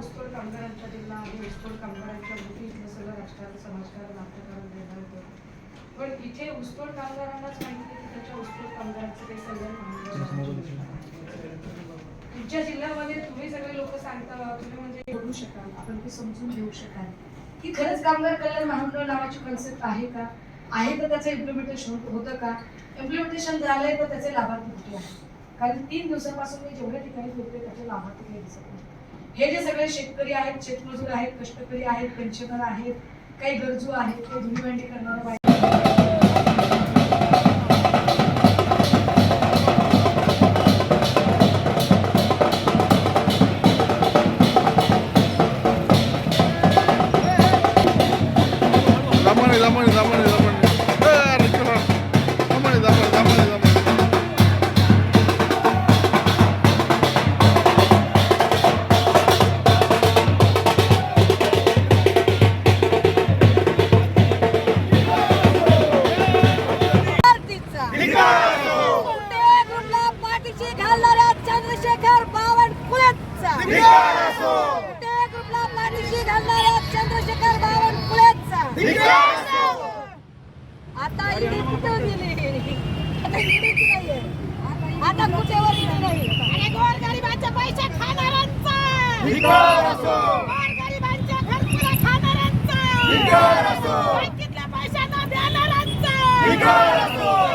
ऊसतोड कामगारांचा जिल्हा आहे ऊसतोड कामगारांच्या भोवती इथलं सगळं राजकारण समाजकारण नाट्यकारण निर्माण होतं. पण इथे ऊसतोड कामगारांनाच माहिती की त्याच्या ऊसतोड कामगारांचं काही सगळं तुमच्या जिल्ह्यामध्ये तुम्ही सगळे लोक सांगता तुम्ही म्हणजे बोलू शकाल आपण ते समजून घेऊ शकाल. की खरंच कामगार कल्याण महामंडळ नावाची कन्सेप्ट आहे का? आहे तर त्याचं इम्प्लिमेंटेशन होतं का? इम्प्लिमेंटेशन झालंय तर त्याचे लाभार्थी कुठे आहेत? कारण तीन दिवसापासून मी जेवढ्या ठिकाणी फिरते त्याचे लाभार्थी काही दिसत नाही. हे जे सगळे शेतकरी आहेत शेतमजूर आहेत कष्टकरी आहेत पेन्शनर आहेत काही गरजू आहेत काही धुळीभांडी करणारे बाई Zamani, zamani, zamani, zamani. Eh, Chandrashekhar बावनकुळेचा आता कुठे गेली आता इडीच नाहीये आता कुठेवर नाही आणि गोरगरिबांचे पैसे खाणाऱ्यांचा गोरगरिबांच्या खाणाऱ्यांचा बँकेतल्या पैशांना देणाऱ्यांचा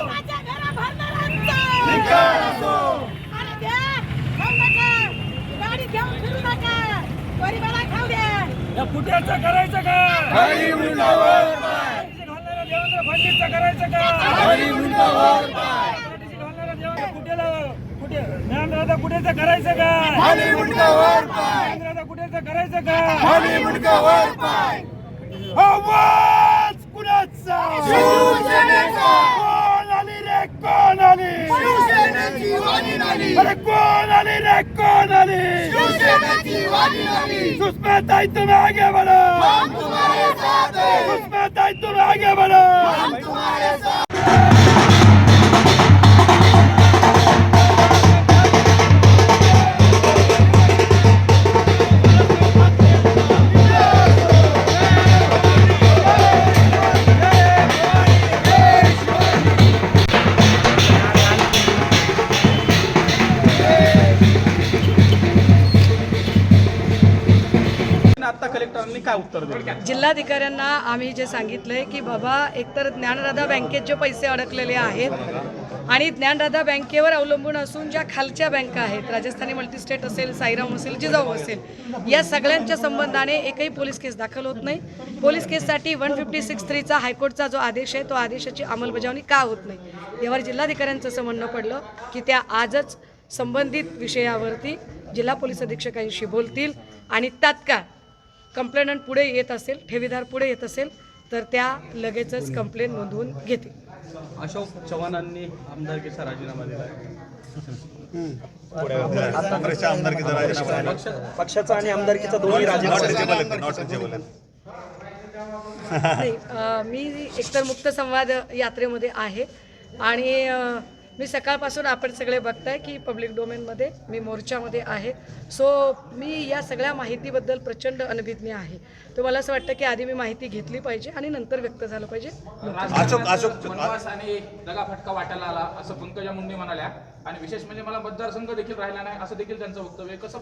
माझ्या घरा भरणाऱ्यांचा देवेंद्र फडणवीसचं करायचं का कुठेला कुठे ज्ञानराजा कुठेचं करायचं का खाली मुंडावर पाय. ज्ञानराजा कुठेचं करायचं का खाली मुंडावर पाय. आवाज कुणाचा शिवसेनेचा. कोण आली रे कोण आली शिवसेनेची वाणी नाली. अरे कोण आली रे कोण आली शिवसेनेची वाणी नाली. सुषमा ताई तुम आगे बढ़ो हम तुम्हारे साथ हैं. सुषमा ताई तुम आगे बढ़ो कलेक्टरांनी काय उत्तर दिलं? जिल्हाधिकाऱ्यांना आम्ही जे सांगितलंय की बाबा एकतर ज्ञानराधा बँकेत जे पैसे अडकलेले आहेत आणि ज्ञानराधा बँकेवर अवलंबून असून ज्या खालच्या बँका आहेत राजस्थानी मल्टीस्टेट असेल साईराम असेल जिजाऊ असेल या सगळ्यांच्या संबंधाने एकही पोलीस केस दाखल होत नाही. पोलीस केससाठी वन फिफ्टी सिक्स थ्रीचा हायकोर्टचा जो आदेश आहे तो आदेशाची अंमलबजावणी का होत नाही? यावर जिल्हाधिकाऱ्यांचं असं म्हणणं पडलं की त्या आजच संबंधित विषयावरती जिल्हा पोलीस अधीक्षकांशी बोलतील आणि तात्काळ कंप्लेनंट पुढे येत असेल ठेवीदार पुढे येत असेल तर त्या लगेचच कंप्लेन नोंदवून घेतील. अशोक चव्हाणांनी आमदारकीचा राजीनामा दिला काँग्रेसच्या आमदारकीचा राजीनामा पक्षाचा आणि आमदारकीचा दोन्ही राजीनामा. नाही मी एकतर मुक्त संवाद यात्रेमध्ये आहे आणि मी सकाळपासून आपण सगळे बघताय की पब्लिक डोमेनमध्ये मी मोर्चामध्ये आहे. सो मी या सगळ्या माहितीबद्दल प्रचंड अनभिज्ञ आहे. तर मला असं वाटतं की आधी मी माहिती घेतली पाहिजे आणि नंतर व्यक्त झालं पाहिजे. दगाफटका वाटायला आला असं पंकजा मुंडे म्हणाल्या. आणि विशेष म्हणजे मला मतदारसंघ देखील राहिला नाही असं देखील त्यांचं वक्तव्य. कसं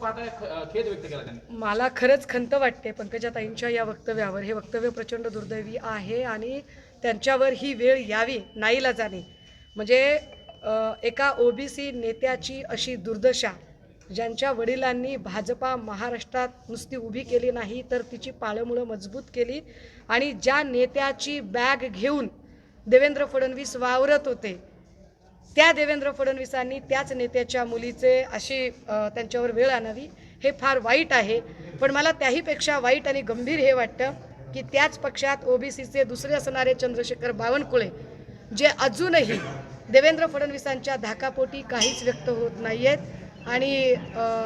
खेद व्यक्त केला त्यांनी? मला खरंच खंत वाटते पंकजाताईंच्या या वक्तव्यावर. हे वक्तव्य प्रचंड दुर्दैवी आहे आणि त्यांच्यावर ही वेळ यावी नाईला जाणे म्हणजे एका ओबीसी नेत्याची अशी दुर्दशा ज्यांच्या वडिलांनी भाजपा महाराष्ट्रात नुसती उभी केली नाही तर तिची पाळंमुळं मजबूत केली आणि ज्या नेत्याची बॅग घेऊन देवेंद्र फडणवीस वावरत होते त्या देवेंद्र फडणवीसांनी त्याच नेत्याच्या मुलीचे अशी त्यांच्यावर वेळ आणावी हे फार वाईट आहे. पण मला त्याहीपेक्षा वाईट आणि गंभीर हे वाटतं की त्याच पक्षात ओबीसीचे दुसरे असणारे चंद्रशेखर बावनकुळे जे अजूनही देवेंद्र फडणवीसांच्या धाकापोटी काहीच व्यक्त होत नाही आहेत आणि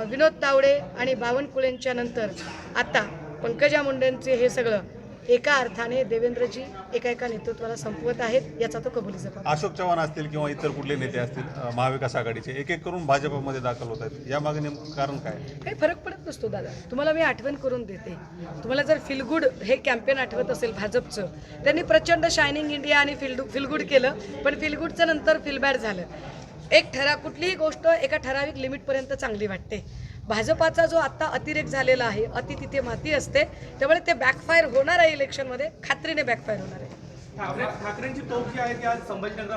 विनोद तावडे आणि बावनकुळेंच्या नंतर आता पंकजा मुंडेंचे हे सगळं एका अर्थाने देवेंद्रजी एका एका नेतृत्वाला संपवत आहेत याचा तो कबुली जबाब अशोक चव्हाण असतील किंवा इतर कुठले नेते असतील महाविकास आघाडीचे एक एक करून भाजपमध्ये दाखल होत आहेत. या मागे नेमकं कारण काय? काही फरक पडत नसतो दादा. तुम्हाला मी आठवण करून देते. तुम्हाला जर फिलगुड हे कॅम्पेन आठवत असेल भाजपचं त्यांनी प्रचंड शायनिंग इंडिया आणि फिल फिलगुड केलं पण फिलगुडचं नंतर फिलबॅड झालं. एक ठरा कुठलीही गोष्ट एका ठराविक लिमिटपर्यंत चांगली वाटते. भाजपाचा जो आत्ता अतिरेक झालेला आहे अति तिथे माती असते त्यामुळे ते बॅकफायर होणार आहे इलेक्शनमध्ये खात्रीने बॅकफायर होणार आहे. ठाकरे ठाकरेंची तोफ जी आहे ती आज संभाजीनगर